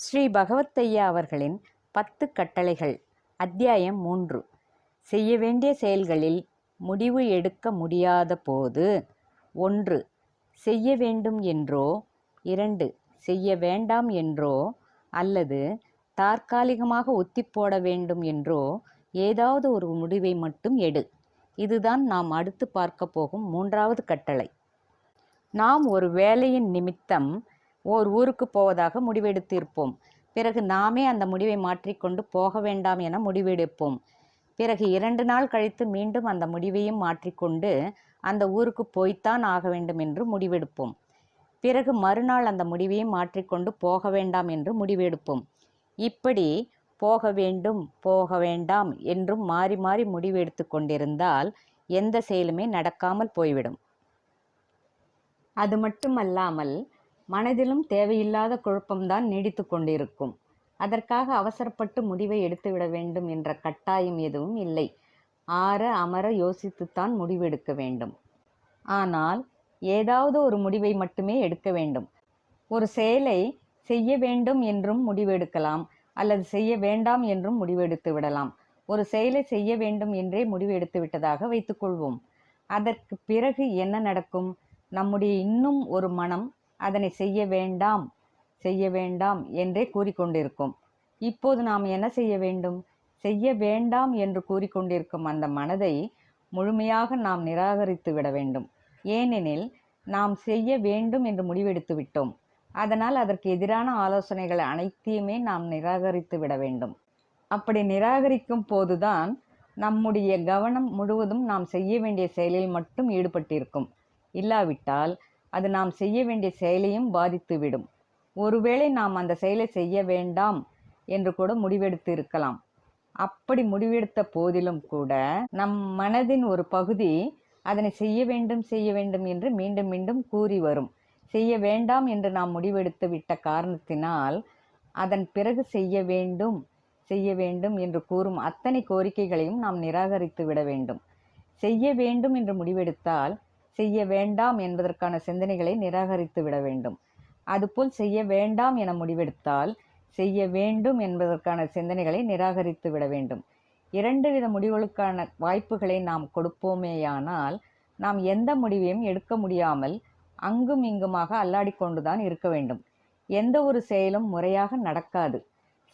ஸ்ரீ பகவத்தையா அவர்களின் பத்து கட்டளைகள். அத்தியாயம் மூன்று. செய்ய வேண்டிய செயல்களில் முடிவு எடுக்க முடியாத போது ஒன்று செய்ய வேண்டும் என்றோ இரண்டு செய்ய வேண்டாம் என்றோ அல்லது தற்காலிகமாக ஒத்திப்போட வேண்டும் என்றோ ஏதாவது ஒரு முடிவை மட்டும் எடு. இதுதான் நாம் அடுத்து பார்க்க போகும் மூன்றாவது கட்டளை. நாம் ஒரு வேலையின் நிமித்தம் ஓர் ஊருக்கு போவதாக முடிவெடுத்திருப்போம். பிறகு நாமே அந்த முடிவை மாற்றிக்கொண்டு போக வேண்டாம் என முடிவெடுப்போம். பிறகு இரண்டு நாள் கழித்து மீண்டும் அந்த முடிவையும் மாற்றிக்கொண்டு அந்த ஊருக்கு போய்த்தான் ஆக வேண்டும் என்று முடிவெடுப்போம். பிறகு மறுநாள் அந்த முடிவையும் மாற்றிக்கொண்டு போக வேண்டாம் என்று முடிவெடுப்போம். இப்படி போக வேண்டும் போக வேண்டாம் என்றும் மாறி மாறி முடிவெடுத்து கொண்டிருந்தால் எந்த செயலுமே நடக்காமல் போய்விடும். அது மட்டுமல்லாமல் மனதிலும் தேவையில்லாத குழப்பம்தான் நீடித்து கொண்டிருக்கும். அதற்காக அவசரப்பட்டு முடிவை எடுத்துவிட வேண்டும் என்ற கட்டாயம் எதுவும் இல்லை. ஆற அமர யோசித்துத்தான் முடிவெடுக்க வேண்டும். ஆனால் ஏதாவது ஒரு முடிவை மட்டுமே எடுக்க வேண்டும். ஒரு செயலை செய்ய வேண்டும் என்றும் முடிவெடுக்கலாம் அல்லது செய்ய வேண்டாம் என்றும் முடிவெடுத்து விடலாம். ஒரு செயலை செய்ய வேண்டும் என்றே முடிவெடுத்து விட்டதாக வைத்துக்கொள்வோம் அதற்கு பிறகு என்ன நடக்கும்? நம்முடைய இன்னும் ஒரு மனம் அதனை செய்ய வேண்டாம் செய்ய வேண்டாம் என்றே கூறிக்கொண்டிருக்கும். இப்போது நாம் என்ன செய்ய வேண்டும்? செய்ய வேண்டாம் என்று கூறிக்கொண்டிருக்கும் அந்த மனதை முழுமையாக நாம் நிராகரித்து விட வேண்டும். ஏனெனில் நாம் செய்ய வேண்டும் என்று முடிவெடுத்து விட்டோம். அதனால் அதற்கு எதிரான ஆலோசனைகள் அனைத்தையுமே நாம் நிராகரித்து விட வேண்டும். அப்படி நிராகரிக்கும் போதுதான் நம்முடைய கவனம் முழுவதும் நாம் செய்ய வேண்டிய செயலில் மட்டும் ஈடுபட்டிருக்கும். இல்லாவிட்டால் அது நாம் செய்ய வேண்டிய செயலையும் பாதித்துவிடும். ஒருவேளை நாம் அந்த செயலை செய்ய வேண்டாம் என்று கூட முடிவெடுத்து இருக்கலாம் அப்படி முடிவெடுத்த போதிலும் கூட நம் மனதின் ஒரு பகுதி அதனை செய்ய வேண்டும் செய்ய வேண்டும் என்று மீண்டும் மீண்டும் கூறி வரும். செய்ய வேண்டாம் என்று நாம் முடிவெடுத்து விட்ட காரணத்தினால் அதன் பிறகு செய்ய வேண்டும் செய்ய வேண்டும் என்று கூறும் அத்தனை கோரிக்கைகளையும் நாம் நிராகரித்து விட வேண்டும். செய்ய வேண்டும் என்று முடிவெடுத்தால் செய்ய வேண்டாம் என்பதற்கான சிந்தனைகளை நிராகரித்து விட வேண்டும். அதுபோல் செய்ய வேண்டாம் என முடிவெடுத்தால் செய்ய வேண்டும் என்பதற்கான சிந்தனைகளை நிராகரித்து விட வேண்டும். இரண்டு வித முடிவுகளுக்கான வாய்ப்புகளை நாம் கொடுப்போமேயானால் நாம் எந்த முடிவையும் எடுக்க முடியாமல் அங்கும் இங்குமாக அல்லாடிக்கொண்டுதான் இருக்க வேண்டும். எந்த ஒரு செயலும் முறையாக நடக்காது.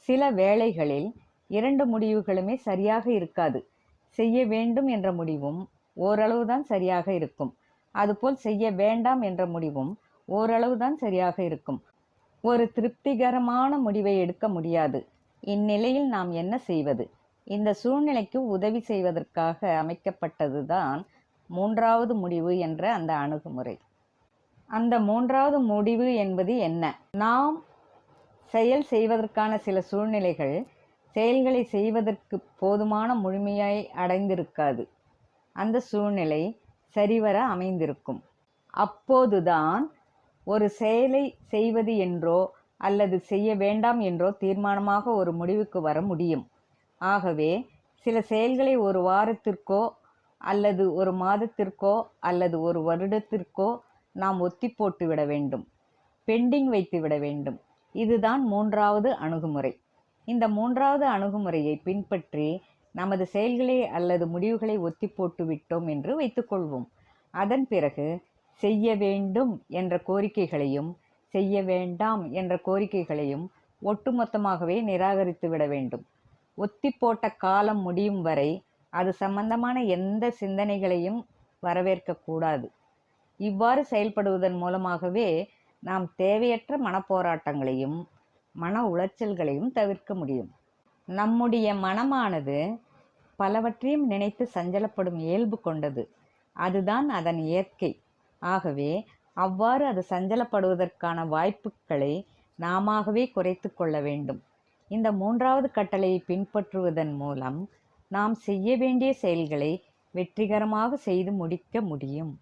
சில வேளைகளில் இரண்டு முடிவுகளுமே சரியாக இருக்காது. செய்ய வேண்டும் என்ற முடிவும் ஓரளவுதான் சரியாக இருக்கும். அதுபோல் செய்ய வேண்டாம் என்ற முடிவும் ஓரளவுதான் சரியாக இருக்கும். ஒரு திருப்திகரமான முடிவை எடுக்க முடியாது. இந்நிலையில் நாம் என்ன செய்வது? இந்த சூழ்நிலைக்கு உதவி செய்வதற்காக அமைக்கப்பட்டதுதான் மூன்றாவது முடிவு என்ற அந்த அணுகுமுறை. அந்த மூன்றாவது முடிவு என்பது என்ன? நாம் செயல் செய்வதற்கான சில சூழ்நிலைகள் செயல்களை செய்வதற்கு போதுமான முழுமையாய் அடைந்திருக்காது. அந்த சூழ்நிலை சரிவர அமைந்திருக்கும். அப்போதுதான் ஒரு செயலை செய்வது என்றோ அல்லது செய்ய வேண்டாம் என்றோ தீர்மானமாக ஒரு முடிவுக்கு வர முடியும். ஆகவே சில செயல்களை ஒரு வாரத்திற்கோ அல்லது ஒரு மாதத்திற்கோ அல்லது ஒரு வருடத்திற்கோ நாம் ஒத்தி போட்டு விட வேண்டும். பெண்டிங் வைத்து விட வேண்டும். இதுதான் மூன்றாவது அணுகுமுறை. இந்த மூன்றாவது அணுகுமுறையை பின்பற்றி நமது செயல்களை அல்லது முடிவுகளை ஒத்தி போட்டு விட்டோம் என்று வைத்துக்கொள்வோம். அதன் பிறகு செய்ய வேண்டும் என்ற கோரிக்கைகளையும் செய்ய வேண்டாம் என்ற கோரிக்கைகளையும் ஒட்டுமொத்தமாகவே நிராகரித்து விட வேண்டும். ஒத்தி போட்ட காலம் முடியும் வரை அது சம்பந்தமான எந்த சிந்தனைகளையும் வரவேற்கக்கூடாது இவ்வாறு செயல்படுவதன் மூலமாகவே நாம் தேவையற்ற மனப்போராட்டங்களையும் மன உளைச்சல்களையும் தவிர்க்க முடியும். நம்முடைய மனமானது பலவற்றையும் நினைத்து சஞ்சலப்படும் இயல்பு கொண்டது. அதுதான் அதன் இயற்கை. ஆகவே அவ்வாறு அது சஞ்சலப்படுவதற்கான வாய்ப்புகளை நாமவே குறைத்து கொள்ள வேண்டும். இந்த மூன்றாவது கட்டளையை பின்பற்றுவதன் மூலம் நாம் செய்ய வேண்டிய செயல்களை வெற்றிகரமாக செய்து முடிக்க முடியும்.